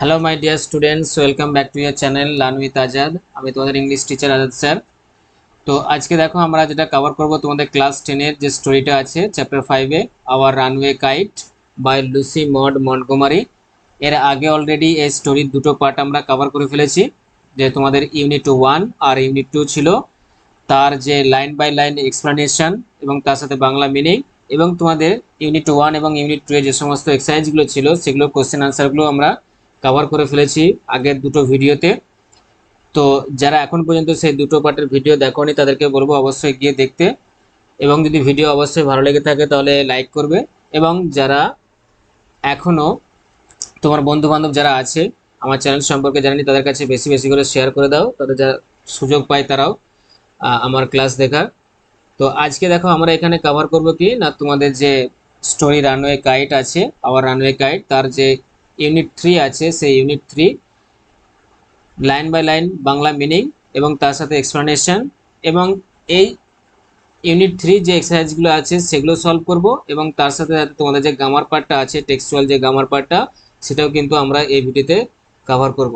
Hello my dear students welcome back to your channel learn Azad আমি তোমাদের English teacher Azad sir. তো আজকে দেখো আমরা যেটা কভার করব তোমাদের ক্লাস টেনের যে স্টোরিটা আছে চ্যাপ্টার ফাইভে our runaway kite by Lucy Maud Montgomery এর আগে অলরেডি এই স্টোরির দুটো পার্ট আমরা কভার করে ফেলেছি, যে তোমাদের ইউনিট ওয়ান আর ইউনিট টু ছিল। তার যে লাইন বাই লাইন এক্সপ্লানেশন এবং তার সাথে বাংলা মিনিং এবং তোমাদের ইউনিট ওয়ান এবং ইউনিট টু এ যে সমস্ত এক্সারসাইজগুলো ছিল, সেগুলো কোশ্চেন আনসারগুলো আমরা কভার করে ফেলেছি আগের দুটো ভিডিওতে। তো যারা এখন পর্যন্ত সেই দুটো পার্টের ভিডিও দেখোনি, তাদেরকে বলব অবশ্যই গিয়ে দেখতে। এবং যদি ভিডিও অবশ্যই ভালো লেগে থাকে, তাহলে লাইক করবে। এবং যারা এখনও তোমার বন্ধু বান্ধব যারা আছে, আমার চ্যানেল সম্পর্কে জানি তাদের কাছে বেশি বেশি করে শেয়ার করে দাও। তাদের যা সুযোগ পায় তারাও আমার ক্লাস দেখার। তো আজকে দেখো আমরা এখানে কভার করব কি? না তোমাদের যে স্টোরি রানওয়ে গাইড আছে আওয়ার রানওয়ে গাইড তার যে ইউনিট থ্রি আছে, সেই unit three line by line Bangla meaning এবং তার সাথে এক্সপ্লানেশন এবং এই ইউনিট থ্রি যে এক্সারসাইজগুলো আছে সেগুলো সলভ করব এবং তার সাথে তোমাদের যে গামার পার্টটা আছে টেক্সচুয়াল যে গামার পার্টটা সেটাও কিন্তু আমরা এই ভিডিওতে কভার করব।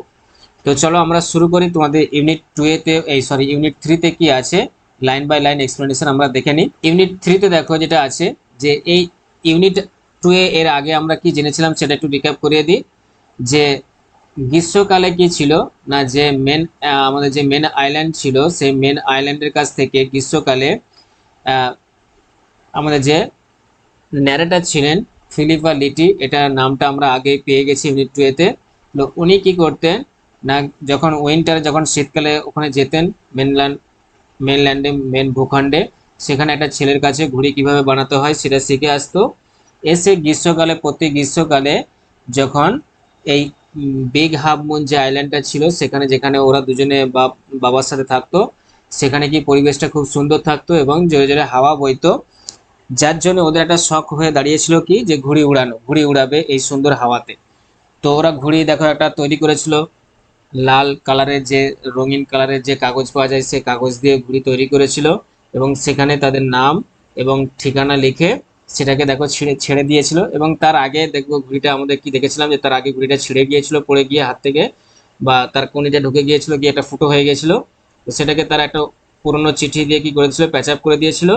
তো চলো আমরা শুরু করি, তোমাদের ইউনিট টু এতে এই সরি ইউনিট থ্রিতে কি আছে? লাইন বাই লাইন এক্সপ্লেনেশন আমরা দেখে নিই। ইউনিট থ্রিতে দেখো যেটা আছে যে এই ইউনিট টু এর আগে আমরা কি জেনেছিলাম সেটা একটু রিক্যাপ করিয়ে দিই। যে গ্রীষ্মকালে কি ছিল না যে মেন আমাদের যে মেন আইল্যান্ড ছিল, সেই মেন আইল্যান্ডের কাছ থেকে গ্রীষ্মকালে আমাদের যে ন্যারেটার ছিলেন ফিলিপা লিটি এটা নামটা আমরা আগেই পেয়ে গেছি ইউনিট টু এতে তো। উনি কি করতেন না, যখন উইন্টারে যখন শীতকালে ওখানে যেতেন মেনল্যান্ড মেনল্যান্ডে মেন ভূখণ্ডে, সেখানে একটা ছেলের কাছে ঘুড়ি কীভাবে বানাতে হয় সেটা শিখে আসতো। এসে গ্রীষ্মকালে, প্রতি গ্রীষ্মকালে যখন এই বিগ হাফ মুন যে আইল্যান্ডটা ছিল, সেখানে যেখানে ওরা দুজনে বাবার সাথে থাকতো, সেখানে কি পরিবেশটা খুব সুন্দর থাকতো এবং জোরে জোরে হাওয়া বইতো। যার জন্য ওদের একটা শখ হয়ে দাঁড়িয়েছিল কি? যে ঘুড়ি উড়ানো, ঘুড়ি উড়াবে এই সুন্দর হাওয়াতে। তো ওরা ঘুড়ি, দেখো, একটা তৈরি করেছিল। লাল কালারের যে, রঙিন কালারের যে কাগজ পাওয়া যায়, সে কাগজ দিয়ে ঘুড়ি তৈরি করেছিল এবং সেখানে তাদের নাম এবং ঠিকানা লিখে সেটাকে দেখো ছিঁড়ে, ছেড়ে দিয়েছিল এবং তার আগে দেখব ঘুড়িটা আমাদের কি দেখেছিলাম যে তার আগে ঘুড়িটা ছিঁড়ে গিয়েছিল, পড়ে গিয়ে হাত থেকে বা তার কনিটা ঢুকে গিয়েছিল গিয়ে একটা ফুটো হয়ে গিয়েছিল। তো সেটাকে তারা একটা পুরনো চিঠি দিয়ে কি করেছিল প্যাচ আপ করে দিয়েছিল।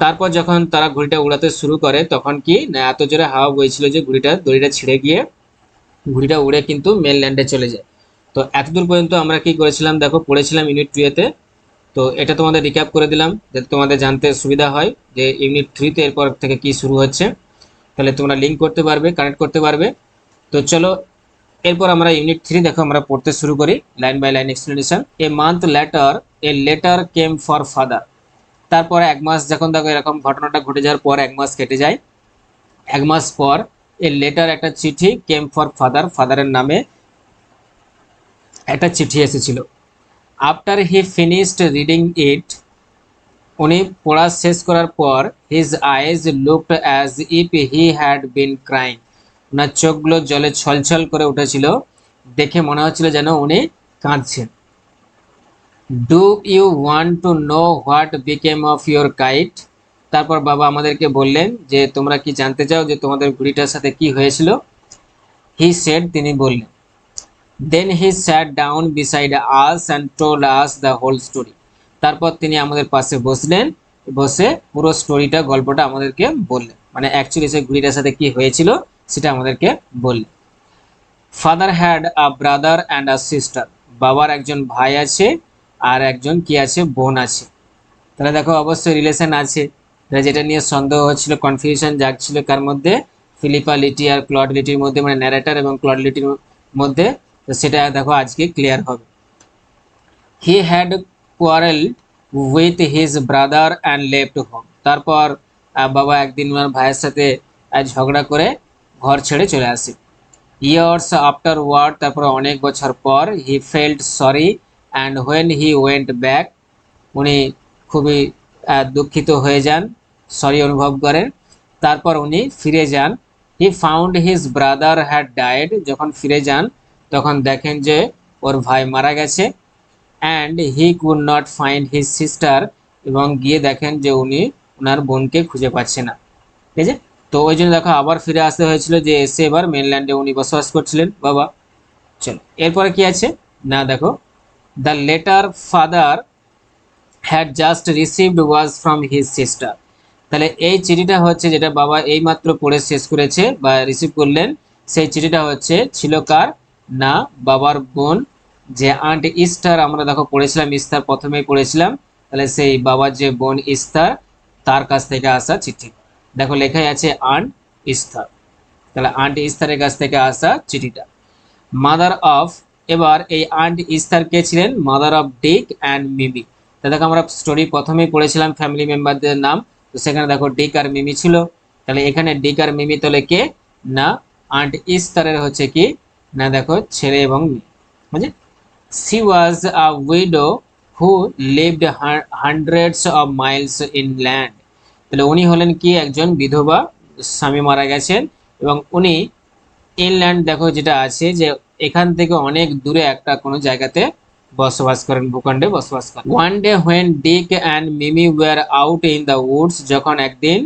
তারপর যখন তারা ঘুড়িটা উড়াতে শুরু করে, তখন কি না, এত জোরে হাওয়া বইছিল যে ঘুড়িটা দড়িটা ছিঁড়ে গিয়ে ঘুড়িটা উড়ে কিন্তু মেন ল্যান্ডে চলে যায়। তো এতদূর পর্যন্ত আমরা কি করেছিলাম, দেখো পড়েছিলাম ইউনিট টুয়েতে তো এটা তোমাদের রিক্যাপ করে দিলাম, যাতে তোমাদের জানতে সুবিধা হয় যে ইউনিট থ্রিতে এরপর থেকে কি শুরু হচ্ছে। তাহলে তোমরা লিঙ্ক করতে পারবে কানেক্ট করতে পারবে। তো চলো, এরপর আমরা ইউনিট থ্রি দেখো, আমরা পড়তে শুরু করি line by line explanation a month later a letter came for father তারপর এক মাস, যখন দেখো এরকম ঘটনাটা ঘটে যাওয়ার পর এক মাস কেটে যায়। এক মাস পর এ লেটার একটা চিঠি কেম ফর ফাদার ফাদারের নামে একটা চিঠি এসেছিল। After he finished reading it উনি পড়া শেষ করার পর his eyes looked as if he had been crying ওনার চোখগুলো জলে ছলছল করে উঠেছিল। দেখে মনে হচ্ছিল যেন উনি কাঁদছেন। Do you want to know what became of your kite তারপর বাবা আমাদেরকে বললেন যে, তোমরা কি জানতে চাও যে তোমাদের ঘুড়িটার সাথে কি হয়েছিল? হি সেড তিনি বললেন then he sat down beside us and told us the whole story তারপর তিনি আমাদের পাশে বসলেন, বসে পুরো স্টোরিটা গল্পটা আমাদেরকে বললেন। মানে অ্যাকচুয়ালি সেই ঘুড়িটার সাথে কি হয়েছিল সেটা আমাদেরকে বললেন। Father had a brother and a sister বাবার একজন ভাই আছে আর একজন কি আছে, বোন আছে। তাহলে দেখো অবশ্যই রিলেশন আছে। যেটা নিয়ে সন্দেহ হচ্ছিল কনফিউশন জাগছিল কার মধ্যে? ফিলিপা লিটি আর ক্লড লিটির মধ্যে মানে ন্যারেটার এবং ক্লড লিটির মধ্যে তো সেটা দেখো আজকে ক্লিয়ার হবে। He had quarrel with his brother and left home তারপর বাবা একদিন ওনার ভাইয়ের সাথে ঝগড়া করে ঘর ছেড়ে চলে আসে। ইয়ার্স আফটার ওয়ার্ড তারপরে অনেক বছর পর he felt sorry and when he went back উনি খুবই দুঃখিত হয়ে যান সরি অনুভব করেন। তারপর উনি ফিরে যান। He found his brother had died যখন ফিরে যান তখন দেখেন যে ওর ভাই মারা গেছে and he could not find his sister এবং গিয়ে দেখেন যে উনি ওনার বোনকে খুঁজে পাচ্ছে না। ঠিক আছে? তো ওই জন্য দেখো আবার ফিরে আসতে হয়েছিল যে এসে এবার মেনল্যান্ডে উনি বসবাস করছিলেন। বাবা, চলো। এরপরে কি আছে? না, দেখো। The letter father had just received was from his sister তাহলে এই চিঠিটা হচ্ছে যেটা বাবা এইমাত্র পড়ে শেষ করেছে বা রিসিভ করলেন, সেই চিঠিটা হচ্ছে ছিল কার? না, বাবার বোন, যে আন্ট ইস্টার আমরা দেখো পড়েছিলাম ইস্তার, প্রথমেই পড়েছিলাম। তাহলে সেই বাবার যে বোন ইস্তার, তার কাছ থেকে আসা চিঠি। দেখো লেখাই আছে আন্ট ইস্তার। তাহলে আন্ট ইস্তারের কাছ থেকে আসা চিঠিটা। মাদার অফ এবার এই আন্ট ইস্তার কে ছিলেন? Mother of Dick and Mimi তা দেখো আমরা স্টোরি প্রথমেই পড়েছিলাম ফ্যামিলি মেম্বারদের নাম। তো সেখানে দেখো ডিক আর মিমি ছিল। তাহলে এখানে ডিক আর মিমি তাহলে কে না আন্ট ইস্তারের হচ্ছে কি? না, দেখো, ছেলে এবং মেয়ে। She was a widow who lived hundreds of miles inland তাহলে উনি হলেন কি? একজন বিধবা, স্বামী মারা গেছেন এবং উনি ইনল্যান্ড দেখো, যেটা আছে যে এখান থেকে অনেক দূরে একটা কোনো জায়গাতে বসবাস করেন, ভূখণ্ডে বসবাস করেন। One day when Dick and Mimi were out in the woods যখন একদিন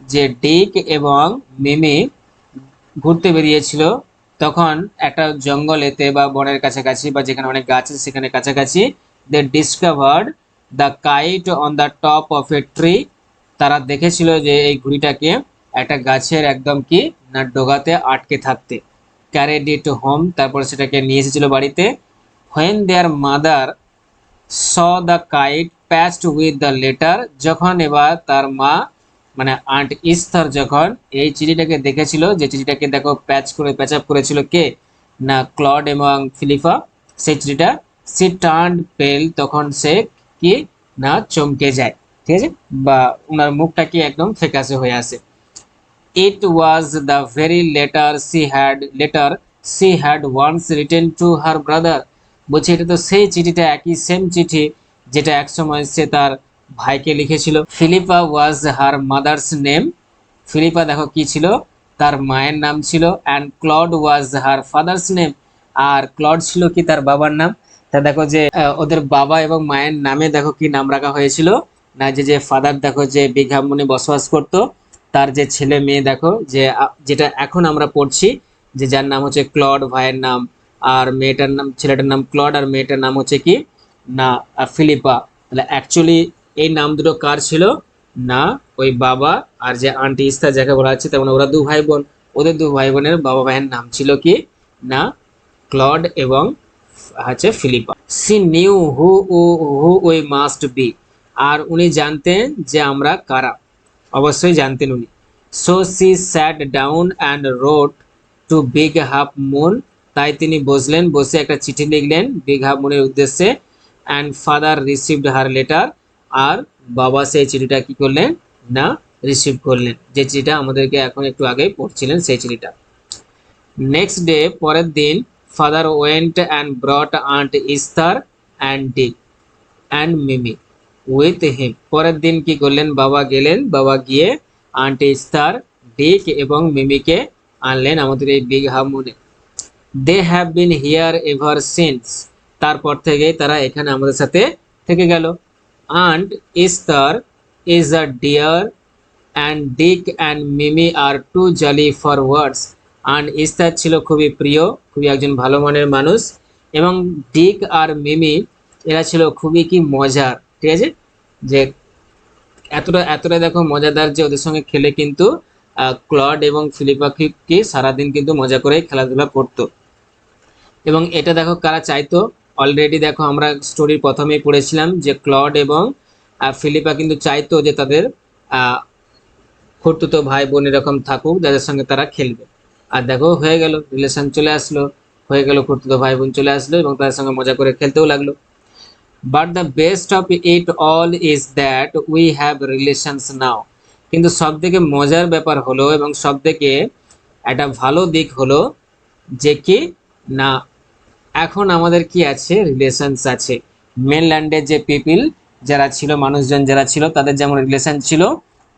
যে ডিক এবং মিমি ঘুরতে বেরিয়েছিল তখন একটা জঙ্গলেতে বা বনের কাছাকাছি বা যেখানে অনেক গাছ আছে সেখানে কাছাকাছি they discovered the kite on the top of a tree তারা দেখেছিল যে এই ঘুড়িটাকে একটা গাছের একদম কি, না ডোগাতে আটকে থাকতে। ক্যারেড ইট হোম তারপর সেটাকে নিয়ে এসেছিল বাড়িতে। When their mother saw the kite patched with the letter যখন এবার তার মা মানে আন্ট ইস্তার যখন এই চিঠিটাকে দেখেছিল, যে চিঠিটাকে দেখো প্যাচ করে প্যাচ আপ করেছিল কে? না ক্লড এবং ফিলিফা সেই চিঠিটা সে টার্ন পেল তখন সে কি? না, চমকে যায়। ঠিক আছে? বা ওনার মুখটা কি একদম ফেকাসে হয়ে আসে it was the very letter she had letter she had once written to her brother বলছে, এটা তো সেই চিঠিটা, একই সেম চিঠি, যেটা একসময় সে তার ভাইকে লিখেছিল, Philippa was her mother's name Philippa, দেখো কি ছিল? তার মায়ের নাম ছিল and Claude was her father's name R Claude ছিল কি? তার বাবার নাম। তা দেখো যে ওদের বাবা এবং মায়ের নামে দেখো কি নাম রাখা হয়েছিল। না, যে যে ফাদার দেখো যে বিঘামনে বসবাস করত, তার যে ছেলে মেয়ে, দেখো যে যেটা এখন আমরা পড়ছি, যে যার নাম হচ্ছে ক্লড ভাইয়ের নাম। আর মেয়েটার নাম, ছেলেটার নাম ক্লড আর মেয়েটার নাম হচ্ছে কি? না ফিলিপা। তাহলে অ্যাকচুয়ালি এই নাম দুটো কার ছিল? না, ওই বাবা আর যে আন্টি ইস্তা যাকে বলা হচ্ছে তেমন ওরা দু ভাই বোন ওদের দু ভাই বোনের বাবা ভাইয়ের নাম ছিল কি? না, ক্লড এবং হচ্ছে Philippa. She knew who who we must be. আর উনি জানতেন যে আমরা কারা। অবশ্যই জানতেন উনি। So she sat down and wrote to Big Half Moon. তাই তিনি বসলেন, বসে একটা চিঠি লিখলেন বিগ হাফ মুনের উদ্দেশ্যে। And father received her letter আর বাবা সেই চিঠিটা কি করলেন? না রিসিভ করলেন। যে চিঠিটা আমাদেরকে এখন একটু আগেই পড়ছিলেন সেই চিঠিটা। নেক্সট ডে পরের দিন father went and brought aunt Esther and Dick and Mimi with him পরের দিন কি করলেন? বাবা গেলেন, বাবা গিয়ে আন্ট ইস্তার ডিক এবং মিমিকে আনলেন আমাদের এই big হামুনে they have been here ever since তারপর থেকে তারা এখানে আমাদের সাথে থেকে গেল। Aunt Esther is a dear and Dick and Mimi are too jolly for words and Esther ছিল খুবই প্রিয়, খুবই একজন ভালো মনের মানুষ, এবং ডিক আর মিমি এরা ছিল খুবই কি মজার, ঠিক আছে? যে এতটা এতটা দেখো মজাদার যে ওদের সঙ্গে খেলে কিন্তু ক্লড এবং ফিলিপা কি কি সারাদিন কিন্তু মজা করে খেলাধুলা করতো। এবং এটা দেখো কারা চাইতো? অলরেডি দেখো আমরা স্টোরির প্রথমেই পড়েছিলাম যে ক্লড এবং ফিলিপা কিন্তু চাইতো যে তাদের খুঁড়তুতো ভাই বোন এরকম থাকুক, যাদের সঙ্গে তারা খেলবে। আর দেখো হয়ে গেল রিলেশন চলে আসলো, হয়ে গেল খুঁড়তুতো ভাই বোন চলে আসলো এবং তাদের সঙ্গে মজা করে খেলতেও লাগল। But the best of it all is that we have relations now কিন্তু সব থেকে মজার ব্যাপার হলো এবং সব থেকে একটা ভালো দিক হলো যে কি? না এখন আমাদের কি আছে? রিলেশনস আছে। মেনল্যান্ডের যে পিপিল যারা ছিল, মানুষজন যারা ছিল, তাদের যেমন রিলেশন ছিল,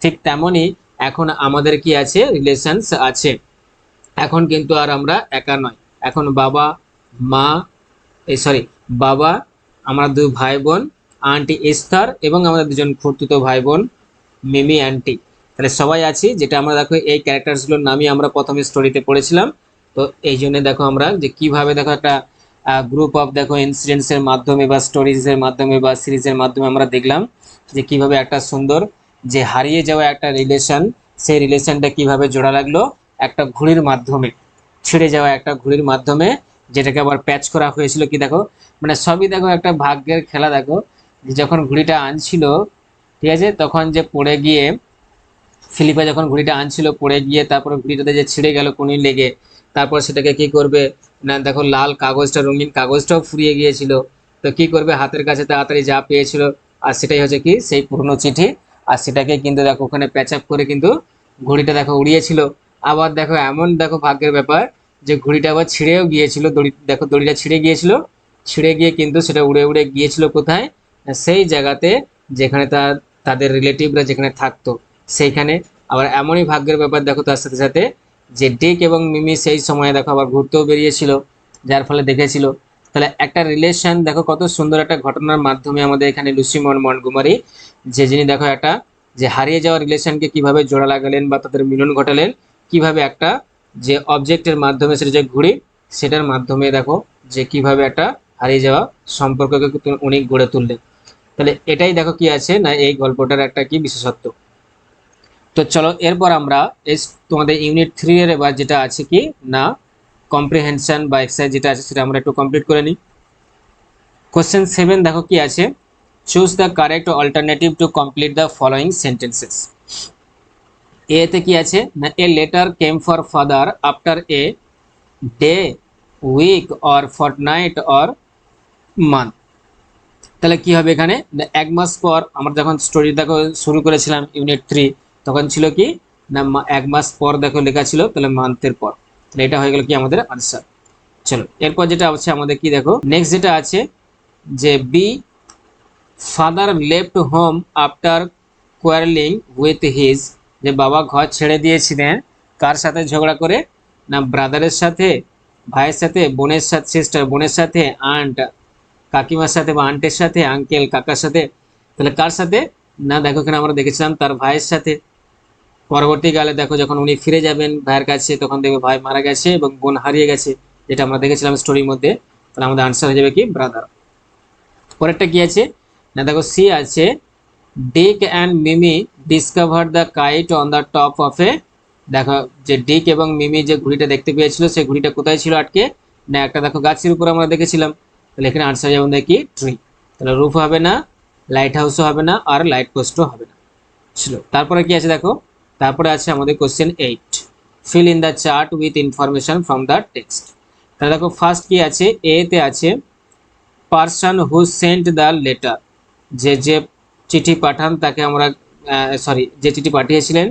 ঠিক তেমনই এখন আমাদের কি আছে? রিলেশনস আছে। এখন কিন্তু আর আমরা একা নয়। এখন বাবা, মা এই সরি বাবা, আমরা দুই ভাই বোন আন্টি ইস্তার এবং আমাদের দুজন খুঁড়তুতো ভাই বোন মিমি আন্টি তাহলে সবাই আছি, যেটা আমরা দেখো, এই ক্যারেক্টারসগুলোর নামই আমরা প্রথমে স্টোরিতে পড়েছিলাম। তো এই জন্য দেখো আমরা যে কীভাবে দেখো একটা গ্রুপ অফ দেখো ইনসিডেন্টসের মাধ্যমে বা স্টোরিজের মাধ্যমে বা সিরিজের মাধ্যমে আমরা দেখলাম যে কীভাবে একটা সুন্দর যে হারিয়ে যাওয়া একটা রিলেশন সেই রিলেশনটা কীভাবে জোড়া লাগল? একটা ঘুড়ির মাধ্যমে, ছিঁড়ে যাওয়া একটা ঘুড়ির মাধ্যমে, যেটাকে আবার প্যাচ করা হয়েছিল কি দেখো? মানে সবই দেখো একটা ভাগ্যের খেলা দেখো যখন ঘুড়িটা আনছিল, ঠিক আছে? তখন যে পড়ে গিয়ে ফিলিপা যখন ঘুড়িটা আনছিল, পড়ে গিয়ে তারপরে ঘুড়িটাতে যে ছিঁড়ে গেল কোনি লেগে, তারপর সেটাকে কি করবে? না, দেখো, লাল কাগজটা, রঙিন কাগজটাও ফুরিয়ে গিয়েছিল। তো কি করবে? হাতের কাছে তাড়াতাড়ি যা পেয়েছিল। আর সেটাই হচ্ছে কি? সেই পুরনো চিঠি। আর সেটাকে কিন্তু দেখো, ওখানে প্যাচ আপ করে কিন্তু ঘড়িটা দেখো উড়িয়েছিল। আবার দেখো, এমন দেখো ভাগ্যের ব্যাপার যে ঘড়িটা আবার ছিঁড়েও গিয়েছিল। দড়ি, দেখো, দড়িটা ছিঁড়ে গিয়েছিল। ছিঁড়ে গিয়ে কিন্তু সেটা উড়ে উড়ে গিয়েছিল কোথায়? সেই জায়গাতে যেখানে তার, তাদের রিলেটিভরা যেখানে থাকতো। সেইখানে। আবার এমনই ভাগ্যের ব্যাপার দেখো তার সাথে সাথে। যে ডেক এবং মিমি সেই সময় দেখো আবার ঘুরতেও বেরিয়েছিল, যার ফলে দেখেছিল। তাহলে একটা রিলেশন দেখো কত সুন্দর একটা ঘটনার মাধ্যমে আমাদের এখানে লুসিমন মন্টগুমারি যে যিনি দেখো একটা, যে হারিয়ে যাওয়া রিলেশনকে কীভাবে জোড়া লাগালেন বা তাদের মিলন ঘটালেন, কীভাবে একটা যে অবজেক্টের মাধ্যমে সেটা যে ঘুড়ি, সেটার মাধ্যমে দেখো যে কীভাবে একটা হারিয়ে যাওয়া সম্পর্ককে উনি গড়ে তুললেন। তাহলে এটাই দেখো কি আছে না এই গল্পটার একটা কি বিশেষত্ব। তো চলো, এরপর আমরা এই তোমাদের ইউনিট থ্রি এর এবার যেটা আছে কি? না কম্প্রিহেনশন বা এক্সারসাইজ যেটা আছে সেটা আমরা একটু কমপ্লিট করে নিই। কোশ্চেন সেভেন দেখো কি আছে? Choose the correct alternative to complete the following sentences এতে কি আছে? না a letter came for father after a day week or fortnight or month তাহলে কি হবে এখানে? এক মাস পর আমরা যখন স্টোরি দেখো, শুরু করেছিলাম ইউনিট থ্রি তখন ছিল কি? না এক মাস পর দেখো লেখা ছিল, তাহলে মান্থের পর। তাহলে এটা হয়ে গেল কি আমাদের আনসার চলো, এরপর যেটা আছে আমাদের কি দেখো? নেক্সট যেটা আছে, যে B father left home after quarreling with his যে বাবা ঘর ছেড়ে দিয়েছিলেন, কার সাথে ঝগড়া করে? না ব্রাদারের সাথে, ভাইয়ের সাথে, বোনের সাথে সিস্টার বোনের সাথে আন্ট কাকিমার সাথে বা আন্টের সাথে আঙ্কেল কাকার সাথে? তাহলে কার সাথে? না, দেখো এখানে আমরা দেখেছিলাম তার ভাইয়ের সাথে। পরবর্তীকালে দেখো যখন উনি ফিরে যাবেন ভাইয়ের কাছে, তখন দেখবে ভাই মারা গেছে এবং বোন হারিয়ে গেছে, যেটা আমরা দেখেছিলাম স্টোরির মধ্যে। তাহলে আমাদের আনসার হয়ে যাবে কি? ব্রাদার পরেরটা কি আছে? না, দেখো সি আছে। Dick and Mimi discover the kite on the top of a দেখো যে ডিক এবং মিমি যে ঘুড়িটা দেখতে পেয়েছিল, সেই ঘুড়িটা কোথায় ছিল আটকে? না, একটা দেখো গাছের উপর আমরা দেখেছিলাম। তাহলে এখানে আনসার যেমন দেখি ট্রি তাহলে রুফ হবে না লাইট হাউসও হবে না, আর লাইট পোস্টও হবে না। ছিল। তারপরে কি আছে দেখো? তারপরে আছে আমাদের question eight fill in the chart with information from the text তাহলে দেখো ফার্স্ট কি আছে? এতে আছে person who sent the letter যে যে চিঠি পাঠান তাকে আমরা সরি যে চিঠি পাঠিয়েছিলেন,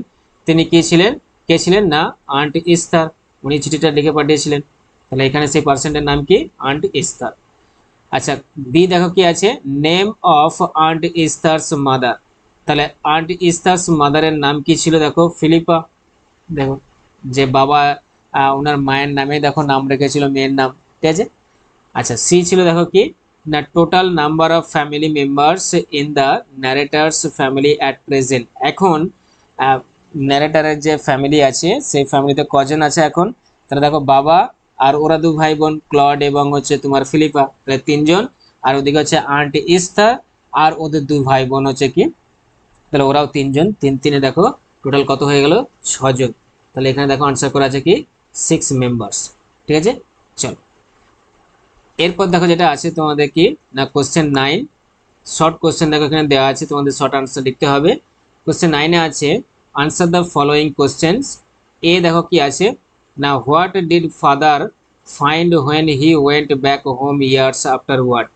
তিনি কি ছিলেন? কে ছিলেন? না আন্ট ইস্তার উনি চিঠিটা লিখে পাঠিয়েছিলেন। তাহলে এখানে সেই পার্সেন্টের নাম কি? আন্ট ইস্তার আচ্ছা বি দেখো কি আছে? Name of aunt Esther's mother তাহলে আন্ট ইস্তাস মাদারের নাম কি ছিল? দেখো, ফিলিপা, দেখো, যে বাবা ওনার মায়ের নামে, দেখো, নাম রেখেছিল, মেয়ের নাম, ঠিক আছে? আচ্ছা সি ছিল, দেখো, কি? না total number of family members in the narrator's family at present এখন ন্যারেটারের যে ফ্যামিলি আছে, সেই ফ্যামিলিতে কজন আছে এখন? তাহলে দেখো, বাবা আর ওরা দু ভাই বোন ক্লড এবং হচ্ছে তোমার ফিলিপা, তাহলে তিনজন। আর ওদিকে হচ্ছে আন্ট ইস্তা আর ওদের দু ভাই বোন হচ্ছে কি? তাহলে ওরাও তিনজন। তিন তিনে দেখো টোটাল কত হয়ে গেল? ছজন। তাহলে এখানে দেখো আনসার করা আছে কি? সিক্স মেম্বার্স ঠিক আছে? চলো। এরপর দেখো যেটা আছে তোমাদের কি? না কোশ্চেন নাইন শর্ট কোশ্চেন দেখো এখানে দেওয়া আছে, তোমাদের শর্ট আনসার লিখতে হবে। কোশ্চেন নাইনে আছে আনসার দ্য ফলোয়িং কোশ্চেন্স এ দেখো কি আছে? না what did father find when he went back home years after what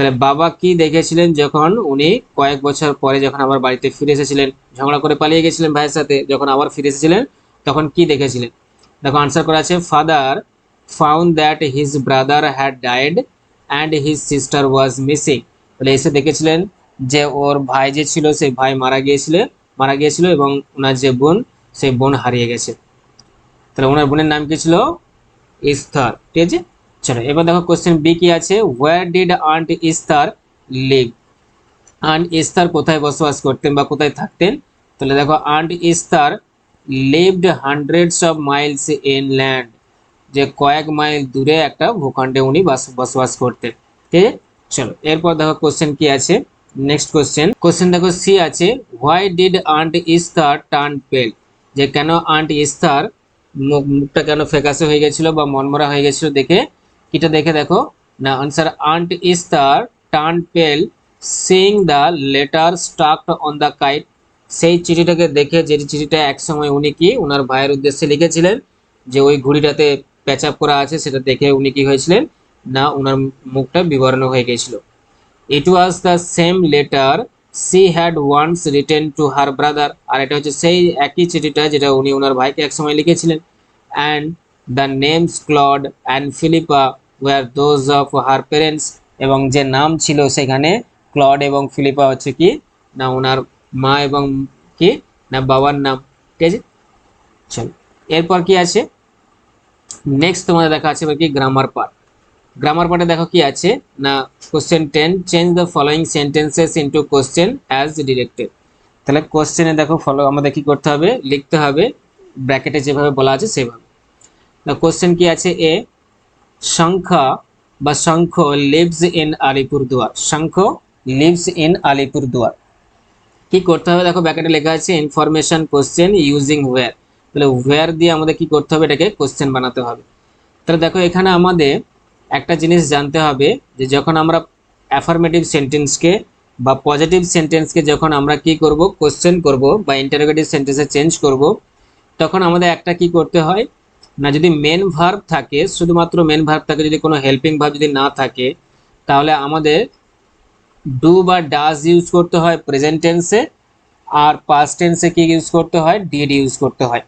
তাহলে বাবা কি দেখেছিলেন যখন উনি কয়েক বছর পরে যখন আবার বাড়িতে ফিরে এসেছিলেন, ঝগড়া করে পালিয়ে গেছিলেন ভাইয়ের সাথে, যখন আবার ফিরে এসেছিলেন, তখন কি দেখেছিলেন? দেখো আনসার করা আছে father found that his brother had died and his sister was missing তাহলে এসে দেখেছিলেন যে ওর ভাই যে ছিল, সেই ভাই মারা গিয়েছিল মারা গিয়েছিল এবং ওনার যে বোন, সেই বোন হারিয়ে গেছে। তাহলে ওনার বোনের নাম কি ছিল? ইস্তার। ঠিক আছে? চলো, এবার দেখো কোশ্চেন বি কি আছে? Where did aunt Esther live aunt Esther কোথায় বসবাস করতেন বা কোথায় থাকতেন? তাহলে দেখো aunt Esther lived hundreds of miles inland যে কয়েক মাইল দূরে একটা ভূখণ্ডে উনি বাস- বসবাস করতেন। ঠিক আছে? চলো, এরপর দেখো কোশ্চেন কি আছে? নেক্সট কোশ্চেন কোশ্চেন দেখো সি আছে। Why did aunt Esther turn pale যে কেন আন্ট ইস্তার মুখ, মুখটা কেন ফ্যাকাসে হয়ে গেছিল বা মনমরা হয়ে গেছিল দেখে কিটা দেখে দেখো। না answer aunt Esther turn pale seeing the letter stuck on the kite সেই চিঠিটাকে দেখে যে চিঠিটা একসময় উনি কি ওনার ভাইয়ের উদ্দেশ্যে লিখেছিলেন যে ওই ঘুড়িটাতে প্যাচাপ করা আছে, সেটা দেখে উনি কি হয়েছিলেন? না ওনার মুখটা বিবর্ণ হয়ে গেছিল it was the same letter she had once written to her brother আর এটা হচ্ছে সেই একই চিঠিটা যেটা উনি ওনার ভাইকে একসময় লিখেছিলেন। And the names Claude and Philippa were those of her parents এবং যে নাম ছিল সেখানে ক্লড এবং ফিলিপা হচ্ছে কি? না, ওনার মা এবং কি? না, বাবার নাম। ঠিক আছে? চলো। এরপর কি আছে? নেক্সট তোমাদের দেখা আছে কি? গ্রামার পার্ট গ্রামার পার্টে দেখো কি আছে? না question ten change the following sentences into question as directed তাহলে কোশ্চেনে দেখো ফলো আমাদের কি করতে হবে? লিখতে হবে। ব্র্যাকেটে যেভাবে বলা আছে সেভাবে। কোশ্চেন কি আছে? এ সংখ্যা বা Sankha lives in Alipurduar. Sankha lives in Alipurduar. কি করতে হবে? দেখো ব্যাকেটে লেখা আছে ইনফরমেশন কোশ্চেন ইউজিং ওয়্যার তাহলে ওয়্যার দিয়ে আমাদের কি করতে হবে? এটাকে কোশ্চেন বানাতে হবে। তাহলে দেখো, এখানে আমাদের একটা জিনিস জানতে হবে যে যখন আমরা অ্যাফার্মেটিভ সেন্টেন্সকে বা পজিটিভ সেন্টেন্সকে যখন আমরা কি করব? কোশ্চেন করব বা ইন্টারোগেটিভ সেন্টেন্সে চেঞ্জ করব, তখন আমাদের একটা কি করতে হয়? না, যদি মেন ভার্ব থাকে, শুধুমাত্র মেন ভার্ব থাকে, যদি কোনো হেল্পিং ভার্ব যদি না থাকে, তাহলে আমাদের ডু বা ডাজ ইউজ করতে হয় প্রেজেন্ট টেন্সে আর পাস্ট টেন্সে কি ইউজ করতে হয়? ডিড ইউজ করতে হয়।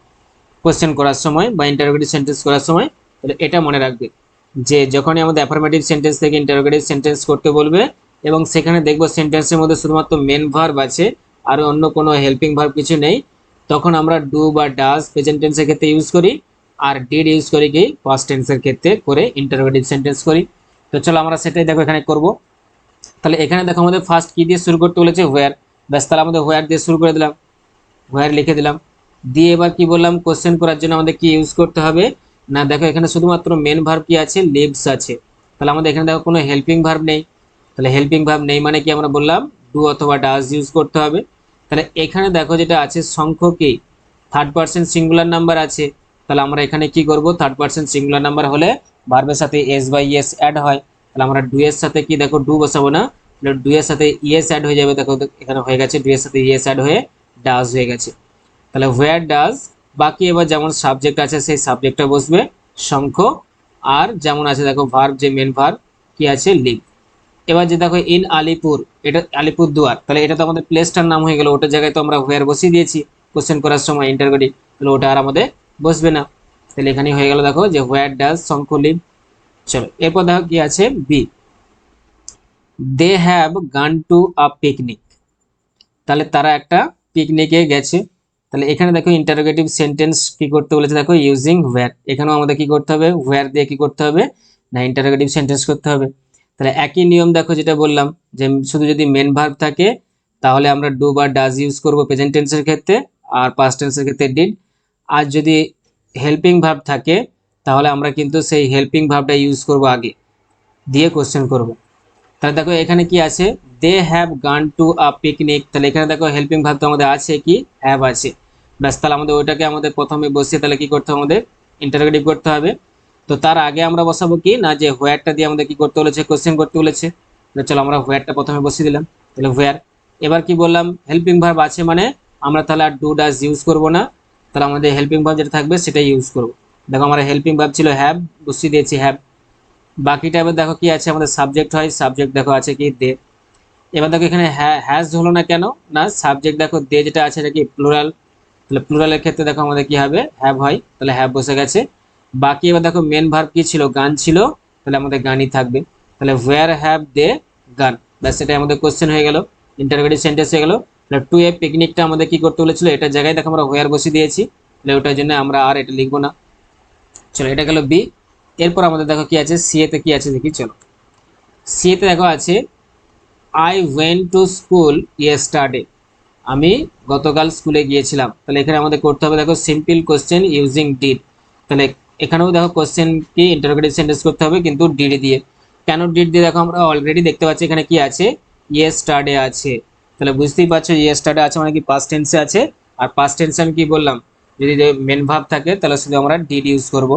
কোশ্চেন করার সময় বা ইন্টারোগেটিভ সেন্টেন্স করার সময় তাহলে এটা মনে রাখবে যে যখনই আমাদের অ্যাফার্মেটিভ সেন্টেন্স থেকে ইন্টারোগেটিভ সেন্টেন্স করতে বলবে, এবং সেখানে দেখব সেন্টেন্সের মধ্যে শুধুমাত্র মেন ভার্ব আছে, আর অন্য কোনো হেল্পিং ভার্ব কিছু নেই, তখন আমরা ডু বা ডাজ প্রেজেন্ট টেন্সের ক্ষেত্রে ইউজ করি। আর ডিড ইউজ করি কি? পাস্ট টেন্সের ক্ষেত্রে করে ইন্টারোগেটিভ সেন্টেন্স করি। তো চলো আমরা সেটাই দেখো এখানে করব। তাহলে এখানে দেখো আমাদের ফার্স্ট কি দিয়ে শুরু করতে বলেছে? হোয়ার ব্যাস, তাহলে আমাদের হোয়ার দিয়ে শুরু করে দিলাম। হোয়ার লিখে দিলাম। দিয়ে এবার কি বললাম? কোশ্চেন করার জন্য আমাদের কি ইউজ করতে হবে? না, দেখো এখানে শুধুমাত্র মেন ভার্ব কি আছে? লিভস আছে। তাহলে আমাদের এখানে দেখো কোনো হেল্পিং ভার্ব নেই। তাহলে হেল্পিং ভার্ব নেই মানে কি আমরা বললাম? ডু অথবা ডাজ ইউজ করতে হবে। তাহলে এখানে দেখো যেটা আছে সংখ্য কি? থার্ড পার্সেন্ট সিঙ্গুলার নাম্বার আছে। তাহলে আমরা এখানে কি করব? থার্ড পার্সেন্ট সিঙ্গুলার নাম্বার হলে ভার্বের সাথে এস বাই এস অ্যাড হয়। তাহলে আমরা ডু এর সাথে কি দেখো ডু বসাবো না। ডু এর সাথে ইয়েস অ্যাড হয়ে যাবে। দেখো, এখানে হয়ে গেছে ডু এর সাথে ইয়েস অ্যাড হয়ে ডাজ হয়ে গেছে। তাহলে হোয়ার ডাজ বাকি এবার যেমন সাবজেক্ট আছে, সেই সাবজেক্টটা বসবে। শঙ্খ আর যেমন আছে, দেখো ভার্ব যে মেন ভার্ব কি আছে লিভ এবার যে দেখো ইন আলিপুর, এটা আলিপুর দুয়ার। তাহলে এটা তো আমাদের প্লেসটার নাম হয়ে গেল। ওটার জায়গায় তো আমরা হোয়ার বসিয়ে দিয়েছি। কোশ্চেন করার সময় ইন্টারগেটিভ তাহলে ওটা আর আমাদের বসবে না। তাহলে এখানে হয়ে গেল দেখো যে হোয়ার ডাজ শঙ্খ চলো, এরপর দেখো কি আছে? B they have gone to a picnic তাহলে তারা একটা পিকনিকে গেছে। তাহলে এখানে দেখো ইন্টারোগেটিভ সেন্টেন্স কি করতে বলেছে দেখো? ইউজিং হোয়ার এখানেও আমাদের কি করতে হবে? হোয়ার দিয়ে কি করতে হবে? না ইন্টারোগেটিভ সেন্টেন্স করতে হবে। তাহলে একই নিয়ম দেখো যেটা বললাম, যে শুধু যদি মেন ভার্ব থাকে, তাহলে আমরা ডু বা ডাজ ইউজ করব প্রেজেন্ট টেন্সের ক্ষেত্রে, আর পাস্ট টেন্সের ক্ষেত্রে ডিড আর যদি হেল্পিং ভার্ব থাকে, তাহলে আমরা কিন্তু সেই হেল্পিং ভার্বটা ইউজ করব আগে, দিয়ে কোশ্চেন করব। তাহলে দেখো এখানে কি আছে? They have gone to a picnic তাহলে এখানে দেখো হেল্পিং ভার্ব তো আমাদের আছে কি? হ্যাভ আছে। ব্যাস, তাহলে আমাদের ওইটাকে আমাদের প্রথমে বসিয়ে তাহলে কি করতে হবে আমাদের? ইন্টারোগেটিভ করতে হবে। তো তার আগে আমরা বসাবো কি? না, যে হোয়ারটা দিয়ে আমাদের কি করতে বলেছে? কোশ্চেন করতে বলেছে। চলো আমরা হোয়ারটা প্রথমে বসিয়ে দিলাম। তাহলে হোয়ার এবার কি বললাম? হেল্পিং ভার্ব আছে মানে আমরা তাহলে আর ডু ডাস ইউজ করব না। তাহলে আমাদের হেল্পিং ভার্ব যেটা থাকবে সেটাই ইউজ করব। দেখো আমার হেল্পিং ভার্ব ছিল হ্যাভ বসিয়ে দিয়েছি হ্যাভ বাকিটা এবার দেখো কি আছে, আমাদের সাবজেক্ট হয় সাবজেক্ট দেখো আছে কি দে। এবার দেখো এখানে হ্যাজ হলো না কেন? না সাবজেক্ট দেখো দে যেটা আছে এটা কি প্লুরাল তাহলে প্লুরালের ক্ষেত্রে দেখো আমাদের কি হবে? হ্যাভ হয়, তাহলে হ্যাভ বসে গেছে। বাকি এবার দেখো মেন ভার্ব কি ছিল? গান ছিল, তাহলে আমাদের গানই থাকবে। তাহলে হোয়ার হ্যাভ দে গান ব্যাস সেটাই আমাদের কোশ্চেন হয়ে গেল। ইন্টারগ্রেটিভ সেন্টেন্স হয়ে গেল। টু এ পিকনিকটা আমাদের কি করতে বলেছিল? এটার জায়গায় দেখো আমরা হোয়ার বসিয়ে দিয়েছি। তাহলে ওটার জন্য আমরা আর এটা লিখব না। চলো, এটা গেল বি এরপর আমাদের দেখো কি আছে? সি এতে কি আছে দেখি, চলো। সি এতে দেখো আছে I went to school yesterday আমি গতকাল স্কুলে গিয়েছিলাম। তাহলে এখানে আমাদের করতে হবে দেখো সিম্পল কোশ্চেন ইউজিং ডিড তাহলে এখানেও দেখো কোশ্চেন কি ইন্টারোগেটিভ সেন্টেন্স করতে হবে, কিন্তু ডিড দিয়ে। কেন ডিড দিয়ে দেখো আমরা অলরেডি দেখতে পাচ্ছি এখানে কি আছে? ইয়ে স্টার্টে আছে। তাহলে বুঝতেই পারছ ইয়ে স্টার্টে আছে মানে কি পাস্ট টেন্সে আছে। আর পাস্ট টেন্সে আমি কি বললাম? যদি মেন ভাব থাকে, তাহলে শুধু আমরা ডিড ইউজ করব।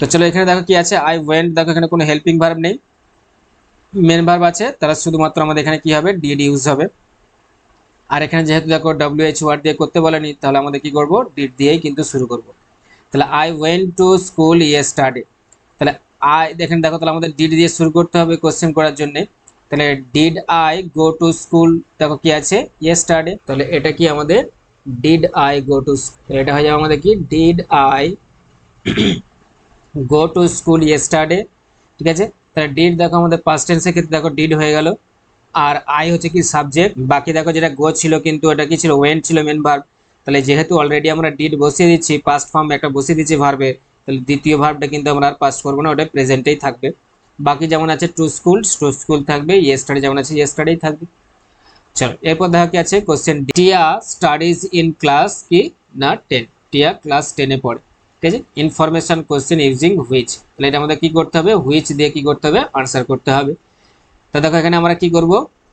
তো চলো এখানে দেখো কি আছে আই ওয়েন্ট দেখো এখানে কোনো হেল্পিং ভার্ব নেই। মেন ভার্ব আছে, তাহলে শুধুমাত্র আমাদের এখানে কি হবে? ডিড ইউজ হবে। আর এখানে যেহেতু দেখো ডাব্লিউ এইচ ওয়ার্ড দিয়ে করতে বলেনি, তাহলে আমাদের কি করব? ডিড দিয়েই কিন্তু শুরু করব। তাহলে আই ওয়েন্ট টু স্কুল ইয়ে স্টাডি তাহলে আই দেখেন দেখো, তাহলে আমাদের ডিড দিয়ে শুরু করতে হবে কোশ্চেন করার জন্য। তাহলে did I go to school দেখো কি আছে? ইয়ে স্টাডি তাহলে এটা কি আমাদের? Did I go to school এটা হয়ে যাবে আমাদের কি? Did I go to school ইয়ে স্টাডি ঠিক আছে? তাহলে ডিড দেখো আমাদের পাস্ট টেন্সের ক্ষেত্রে দেখো ডিড হয়ে গেল। আর আই হচ্ছে কি সাবজেক্ট বাকি দেখো যেটা গো ছিল কিন্তু এটা কি ছিল? ওয়েন ছিল মেন ভার্ব তাহলে যেহেতু অলরেডি আমরা ডিড বসিয়ে দিচ্ছি পাস্ট ফর্ম একটা বসিয়ে দিচ্ছি ভার্বে তাহলে দ্বিতীয় ভার্বটা কিন্তু আমরা আর পাস্ট করব না, ওটা প্রেজেন্টেই থাকবে। বাকি যেমন আছে টু স্কুল টু স্কুল থাকবে ইয়ে স্টাডি যেমন আছে ইয়ে স্টাডি থাকবে। চলো, এরপর দেখা কি আছে কোশ্চেন টিয়া স্টাডিজ ইন ক্লাস কি? না টেন টিয়া ক্লাস টেনে পড়ে, ঠিক আছে? ইনফরমেশন কোশ্চেন ইউজিং হুইচ তাহলে এটা আমাদের কি করতে হবে? হুইচ দিয়ে কি করতে হবে? আনসার করতে হবে। তা দেখো, এখানে আমরা কি করব?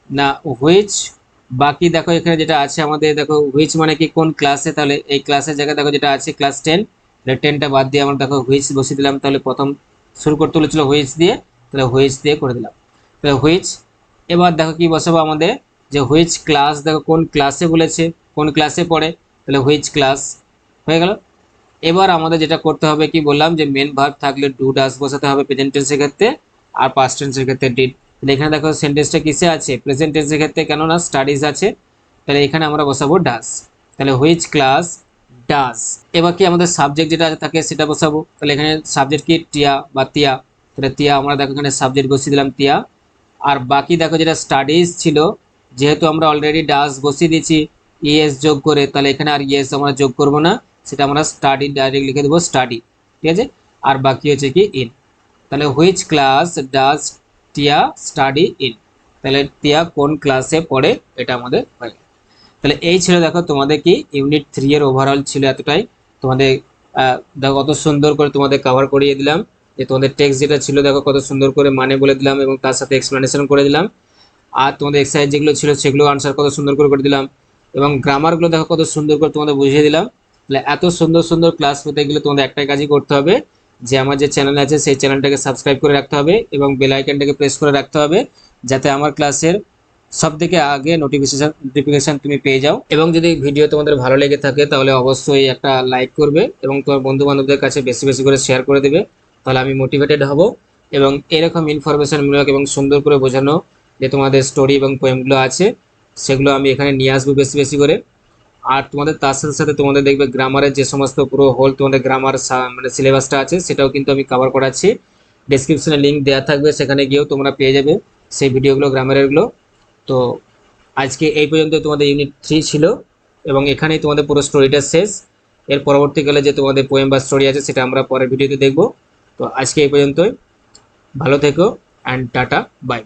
না হুইচ বাকি দেখো, এখানে যেটা আছে আমাদের, দেখো হুইচ মানে কি কোন ক্লাসে তাহলে এই ক্লাসের জায়গায় দেখো যেটা আছে ক্লাস টেন টেনটা বাদ দিয়ে আমরা দেখো হুইচ বসিয়ে দিলাম। তাহলে প্রথম শুরু করতে হলেছিল হুইচ দিয়ে। তাহলে হুইচ দিয়ে করে দিলাম। তাহলে হুইচ এবার দেখো কি বসাবো আমাদের, যে হুইচ ক্লাস দেখো কোন ক্লাসে বলেছে, কোন ক্লাসে পড়ে, তাহলে হুইচ ক্লাস হয়ে গেল। এবার আমাদের যেটা করতে হবে কি বললাম, যে মেন ভার্ব থাকলে ডু ডাস বসাতে হবে প্রেজেন্ট টেন্সের ক্ষেত্রে, আর পাস্ট টেন্সের ক্ষেত্রে ডিড তাহলে এখানে দেখো সেন্টেন্সটা কিসে আছে? প্রেজেন্ট টেন্সের ক্ষেত্রে কেননা স্টাডিজ আছে। তাহলে এখানে আমরা বসাবো ডাস তাহলে হুইচ ক্লাস ডাস এবার কি আমাদের সাবজেক্ট যেটা থাকে সেটা বসাবো। তাহলে এখানে সাবজেক্ট কি? টিয়া বা তিয়া। তাহলে তিয়া, আমরা দেখো এখানে সাবজেক্ট বসিয়ে দিলাম তিয়া। আর বাকি দেখো যেটা স্টাডিজ ছিল, যেহেতু আমরা অলরেডি ডাস বসিয়ে দিয়েছি ইএস যোগ করে, তাহলে এখানে আর ইএস আমরা যোগ করব না, সেটা আমরা স্টাডি ডাইরেক্ট লিখে দেবো স্টাডি ঠিক আছে? আর বাকি হচ্ছে কি ইন তাহলে which class does Tia study in তাহলে টিয়া কোন ক্লাসে পড়ে, এটা আমাদের হয়ে তাহলে এই ছিল দেখো তোমাদের কি ইউনিট থ্রি এর ওভারঅল ছিল এতটাই। তোমাদের দেখো কত সুন্দর করে তোমাদের কভার করিয়ে দিলাম। যে তোমাদের টেক্সট যেটা ছিল, দেখো কত সুন্দর করে মানে বলে দিলাম এবং তার সাথে এক্সপ্লেনেশন করে দিলাম। আর তোমাদের এক্সারসাইজ যেগুলো ছিল সেগুলো আনসার কত সুন্দর করে করে দিলাম এবং গ্রামারগুলো দেখো কত সুন্দর করে তোমাদের বুঝিয়ে দিলাম। তাহলে এত সুন্দর সুন্দর ক্লাস পেতে গেলে তোমাদের একটাই কাজই করতে হবে, যে আমার যে চ্যানেল আছে সেই চ্যানেলটাকে সাবস্ক্রাইব করে রাখতে হবে এবং বেল আইকনটাকে প্রেস করে রাখতে হবে, যাতে আমার ক্লাসের সব থেকে আগে নোটিফিকেশন নোটিফিকেশন তুমি পেয়ে যাও। এবং যদি ভিডিও তোমাদের ভালো লেগে থাকে, তাহলে অবশ্যই একটা লাইক করবে এবং তোমার বন্ধু বান্ধবদের কাছে বেশি বেশি করে শেয়ার করে দেবে। তাহলে আমি মোটিভেটেড হব এবং এরকম ইনফরমেশনমূলক এবং সুন্দর করে বোঝানো যে তোমাদের স্টোরি এবং পোয়েমগুলো আছে, সেগুলো আমি এখানে নিয়ে আসব বেশি বেশি করে। আর তোমাদের তার সাথে সাথে তোমাদের দেখবে গ্রামারের যে সমস্ত পুরো হোল তোমাদের গ্রামার মানে সিলেবাসটা আছে, সেটাও কিন্তু আমি কভার করাচ্ছি। ডিসক্রিপশনে লিঙ্ক দেওয়া থাকবে, সেখানে গিয়েও তোমরা পেয়ে যাবে সেই ভিডিওগুলো গ্রামারেরগুলো তো আজকে এই পর্যন্ত তোমাদের ইউনিট থ্রি ছিল এবং এখানেই তোমাদের পুরো স্টোরিটা শেষ। এর পরবর্তীকালে যে তোমাদের পোয়েম বা স্টোরি আছে, সেটা আমরা পরের ভিডিওতে দেখব। তো আজকে এই পর্যন্তই। ভালো থেকো অ্যান্ড টাটা বাই